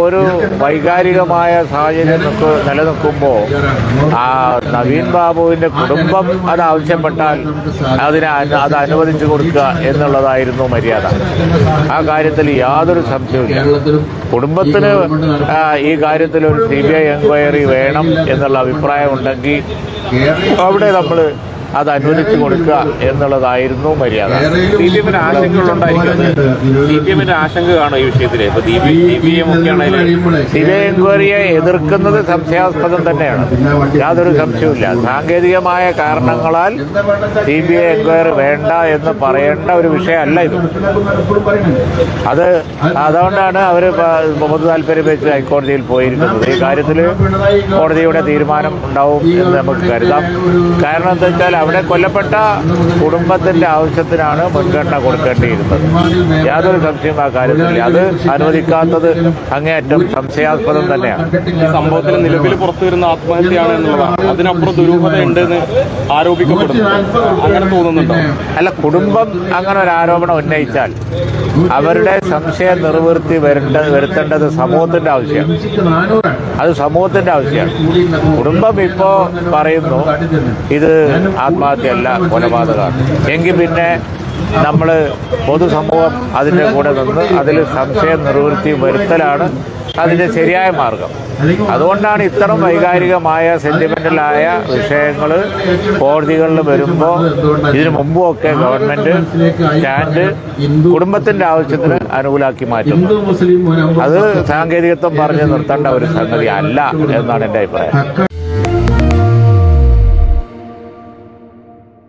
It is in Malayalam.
ഒരു വൈകാരികമായ സാഹചര്യം നിലനിൽക്കുമ്പോൾ ആ നവീൻ ബാബുവിന്റെ കുടുംബം അത് ആവശ്യപ്പെട്ടാൽ അതിനെ അത് അനുവദിച്ചു കൊടുക്കുക എന്നുള്ളതായിരുന്നു മര്യാദ. ആ കാര്യത്തിൽ യാതൊരു സംശയവുമില്ല. കുടുംബത്തിന് ഈ കാര്യത്തിൽ ഒരു സി ബി ഐ എൻക്വയറി വേണം എന്നുള്ള അഭിപ്രായം ഉണ്ടെങ്കിൽ അവിടെ നമ്മൾ അത് അനുവദിച്ചു കൊടുക്കുക എന്നുള്ളതായിരുന്നു മര്യാദ. സി പി എമ്മിന് ആശങ്കകളുണ്ടായിരിക്കുന്നത് സി പി എമ്മിന് ആശങ്ക കാണും ഈ വിഷയത്തിൽ ഇപ്പൊ C P C P M C B I എൻക്വയറിയെ എതിർക്കുന്നത് സംശയാസ്പദം തന്നെയാണ്. യാതൊരു സംശയവുമില്ല. സാങ്കേതികമായ കാരണങ്ങളാൽ സി ബി ഐ എൻക്വയറി വേണ്ട എന്ന് പറയേണ്ട ഒരു വിഷയമല്ല ഇത്. അത് അതുകൊണ്ടാണ് അവർ പൊതു താല്പര്യം വെച്ച് ഹൈക്കോടതിയിൽ പോയിരിക്കുന്നത്. ഈ കാര്യത്തിൽ കോടതിയുടെ തീരുമാനം ഉണ്ടാവും എന്ന് നമുക്ക് കരുതാം. കാരണം എന്താ വെച്ചാൽ അവിടെ കൊല്ലപ്പെട്ട കുടുംബത്തിന്റെ ആവശ്യത്തിനാണ് മുൻഗണന കൊടുക്കേണ്ടിയിരുന്നത്. യാതൊരു സംശയം ആ കാര്യത്തിലില്ല അത് അനുവദിക്കാത്തത് അങ്ങേയറ്റം സംശയാസ്പദം തന്നെയാണ്. ഈ സംഭവത്തിൽ നിലവിൽ പുറത്തു വരുന്ന ആത്മഹത്യയാണ് എന്നുള്ളതാണ്. അതിനപ്പുറം ദുരൂഹത ഉണ്ടെന്ന് ആരോപിക്കപ്പെടുന്നു. അങ്ങനെ തോന്നുന്നുണ്ടോ? അല്ല കുടുംബം അങ്ങനെ ഒരു ആരോപണം ഉന്നയിച്ചാൽ അവരുടെ സംശയം നിർവൃത്തി വരേണ്ടത് വരുത്തേണ്ടത് സമൂഹത്തിന്റെ ആവശ്യമാണ്. അത് സമൂഹത്തിന്റെ ആവശ്യമാണ്. കുടുംബം ഇപ്പോ പറയുന്നു ഇത് ആത്മഹത്യയല്ല കൊലപാതകമാണ്. എങ്കിൽ പിന്നെ നമ്മൾ പൊതുസമൂഹം അതിന്റെ കൂടെ നിന്ന് അതിൽ സംശയം നിർവൃത്തി വരുത്തലാണ് അതിന്റെ ശരിയായ മാർഗം. അതുകൊണ്ടാണ് ഇത്തരം വൈകാരികമായ സെന്റിമെന്റലായ വിഷയങ്ങൾ കോടതികളിൽ വരുമ്പോൾ ഇതിനു മുമ്പുമൊക്കെ ഗവൺമെന്റ് സ്റ്റാൻഡ് കുടുംബത്തിന്റെ ആവശ്യത്തിന് അനുകൂലാക്കി മാറ്റും അത് സാങ്കേതികത്വം പറഞ്ഞു നിർത്തേണ്ട ഒരു സംഗതി അല്ല എന്നാണ് എന്റെ അഭിപ്രായം.